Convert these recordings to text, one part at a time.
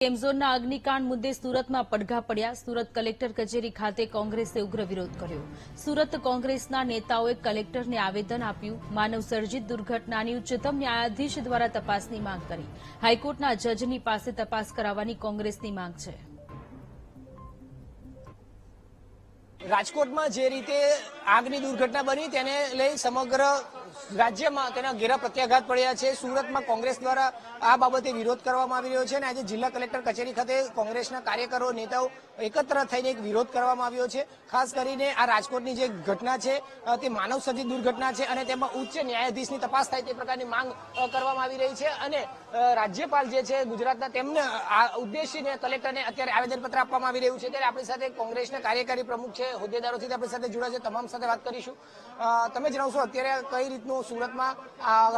કેમઝોનના અગ્નિકાંડ મુદ્દે સુરતમાં પડઘા પડ્યા. સુરત કલેક્ટર કચેરી ખાતે કોંગ્રેસે ઉગ્ર વિરોધ કર્યો. સુરત કોંગ્રેસના નેતાઓએ કલેક્ટરને આવેદન આપ્યું. માનવ દુર્ઘટનાની ઉચ્ચતમ ન્યાયાધીશ દ્વારા તપાસની માંગ કરી. હાઈકોર્ટના જજની પાસે તપાસ કરાવવાની કોંગ્રેસની માંગ છે. રાજકોટમાં જે રીતે આગની દુર્ઘટના બની, તેને લઈ સમગ્ર રાજ્યમાં તેના ઘેરા પ્રત્યાઘાત પડ્યા છે. સુરતમાં કોંગ્રેસ દ્વારા આ બાબતે વિરોધ કરવામાં આવી રહ્યો છે અને આજે જિલ્લા કલેક્ટર કચેરી ખાતે કોંગ્રેસના કાર્યકરો, નેતાઓ એકત્ર થઈને એક વિરોધ કરવામાં આવ્યો છે. ખાસ કરીને આ રાજકોટની જે ઘટના છે તે માનવ સર્જિત દુર્ઘટના છે અને તેમાં ઉચ્ચ ન્યાયાધીશની તપાસ થાય તે પ્રકારની માંગ કરવામાં આવી રહી છે અને રાજ્યપાલ જે છે ગુજરાતના તેમને આ ઉદ્દેશીને કલેક્ટરને અત્યારે આવેદનપત્ર આપવામાં આવી રહ્યું છે. ત્યારે આપણી સાથે કોંગ્રેસના કાર્યકારી પ્રમુખ છે, હોદ્દેદારોથી આપણી સાથે જોડાશે તમામ સાથે વાત કરીશું. તમે જણાવશો અત્યારે કઈ રીતનું સુરતમાં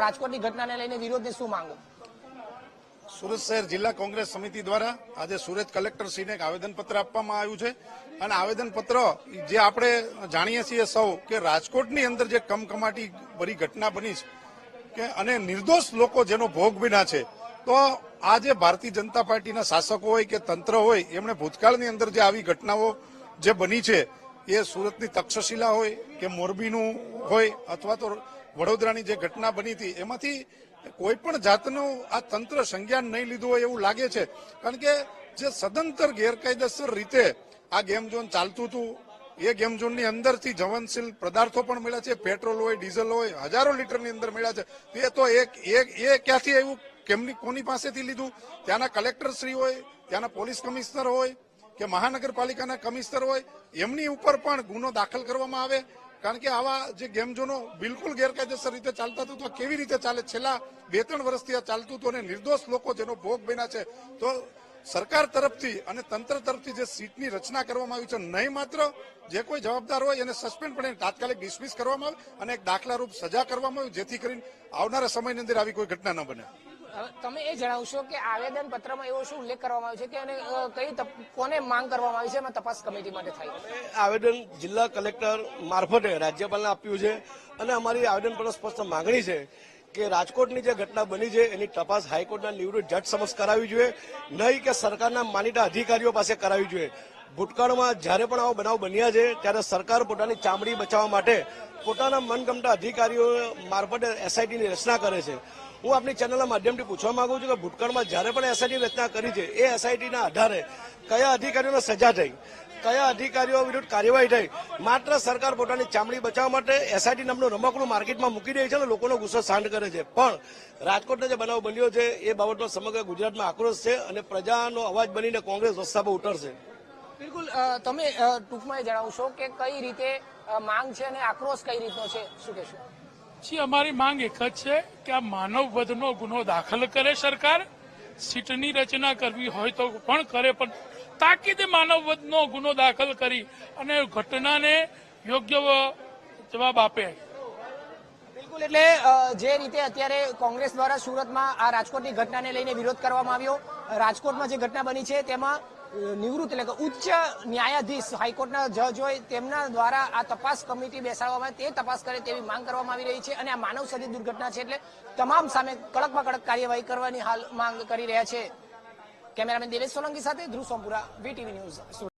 રાજકોટની ઘટનાને લઈને વિરોધને શું માંગો? સુરત શહેર જિલ્લા કોંગ્રેસ સમિતિ દ્વારા આજે સુરત કલેક્ટરશ્રીને એક આવેદનપત્ર આપવામાં આવ્યું છે. અને આવેદનપત્ર જે આપણે જાણીએ છીએ સૌ કે રાજકોટની અંદર જે કમકમાટી ભરી ઘટના બની છે કે અને નિર્દોષ લોકો જેનો ભોગ બન્યા છે, તો આ જે ભારતીય જનતા પાર્ટીના શાસકો હોય કે તંત્ર હોય, એમણે ભૂતકાળની અંદર જે આવી ઘટનાઓ જે બની છે, એ સુરતની તક્ષશિલા હોય કે મોરબીનું હોય અથવા તો વડોદરાની જે ઘટના બની હતી, એમાંથી કોઈ પણ જાતનું આ તંત્ર સંજ્ઞાન નહીં લીધું હોય એવું લાગે છે. કારણ કે જે સદંતર ગેરકાયદેસર રીતે આ ગેમ ઝોન ચાલતું હતું, એ ગેમ ઝોનની અંદરથી જવનશીલ પદાર્થો પણ મળ્યા છે, પેટ્રોલ હોય, ડીઝલ હોય, હજારો લીટરની અંદર મળ્યા છે. તે તો એક, એ ક્યાંથી આવ્યું? કેમની, કોની પાસેથી લીધું? ત્યાંના કલેક્ટર શ્રી હોય, ત્યાંના પોલીસ કમિશનર હોય, કે મહાનગરપાલિકાના કમિશનર હોય, એમની ઉપર પણ ગુનો દાખલ કરવામાં આવે. કારણ કે આવા જે ગેમ ઝોનો બિલકુલ ગેરકાયદેસર રીતે ચાલતા હતું, તો કેવી રીતે ચાલે? છેલ્લા બે ત્રણ વર્ષથી આ ચાલતું હતું અને નિર્દોષ લોકો જેનો ભોગ બન્યા છે. તો સરકાર તરફથી અને તંત્ર તરફથી જે સીટની રચના કરવામાં આવી છે, નહીં માત્ર જે કોઈ જવાબદાર હોય એને સસ્પેન્ડ, પણ એને તાત્કાલિક ડિસમિસ કરવામાં આવે અને એક દાખલારૂપ સજા કરવામાં આવે, જેથી કરીને આવનારા સમયની અંદર આવી કોઈ ઘટના ન બને. તમે એ જણાવશો કે આવેદન પત્રમાં એવો શું ઉલ્લેખ કરવામાં આવ્યો છે કે અને કઈ કોને માંગ કરવામાં આવી છે એમાં તપાસ કમિટી માટે થાય આવેદન જિલ્લા કલેક્ટર મારફતે રાજ્યપાલને આપ્યું છે અને અમારી આવેદન પર સ્પષ્ટ માંગણી છે કે રાજકોટની જે ઘટના બની છે એની તપાસ હાઈકોર્ટના નિવૃત્ત જજ સમક્ષ કરાવવી જોઈએ, નહીં કે સરકારના માનીતા અધિકારીઓ પાસે કરાવી જોઈએ. ભૂતકાળમાં જ્યારે પણ આવો બનાવ બન્યા છે, ત્યારે સરકાર પોતાની ચામડી બચાવવા માટે પોતાના મનગમતા અધિકારીઓ મારફતે એસઆઈટીની રચના કરે છે. હું આપની ચેનલના માધ્યમથી પૂછવા માંગુ છું કે ભૂતકાળમાં જ્યારે પણ એસઆઈટી રચના કરી છે, એ એસઆઈટીના આધારે કયા અધિકારીઓને સજા થઈ? કયા અધિકારીઓ વિરુદ્ધ કાર્યવાહી થઈ? માત્ર સરકાર પોતાની ચામડી બચાવવા માટે એસઆઈટી નામનું રમકડું માર્કેટમાં મૂકી દે છે અને લોકોનો ગુસ્સો શાંત કરે છે. પણ રાજકોટનો જે બનાવ બન્યો છે, એ બાબતનો સમગ્ર ગુજરાતમાં આક્રોશ છે અને પ્રજાનો અવાજ બનીને કોંગ્રેસ રસ્તા પર ઉતરશે. બિલકુલ તમે ટૂંકમાં જણાવશો કે કઈ રીતે માંગ છે અને આક્રોશ કઈ રીતનો છે? શું કહેશો? જી અમારી માંગ એક જ છે કે આ માનવ વધનો ગુનો દાખલ કરે સરકાર. સીટની રચના કરવી હોય તો પણ કરે, પણ તાકીદે માનવ વધનો ગુનો દાખલ કરી અને ઘટનાને યોગ્ય જવાબ આપે. બિલકુલ, એટલે જે રીતે અત્યારે કોંગ્રેસ દ્વારા સુરતમાં આ રાજકોટની ઘટનાને લઈને વિરોધ કરવામાં આવ્યો રાજકોટમાં જે ઘટના બની છે, તેમાં નિવૃત્ત એટલે કે ઉચ્ચ ન્યાયાધીશ, હાઈકોર્ટના જજ હોય, તેમના દ્વારા આ તપાસ કમિટી બેસાડવામાં તે તપાસ કરે તેવી માંગ કરવામાં આવી રહી છે અને આ માનવ સર્જિત દુર્ઘટના છે એટલે તમામ સામે કડકમાં કડક કાર્યવાહી કરવાની હાલ માંગ કરી રહ્યા છે. કેમેરામેન દેવેશ સોલંકી સાથે ધ્રુવ સોમપુરા, વીટીવી ન્યૂઝ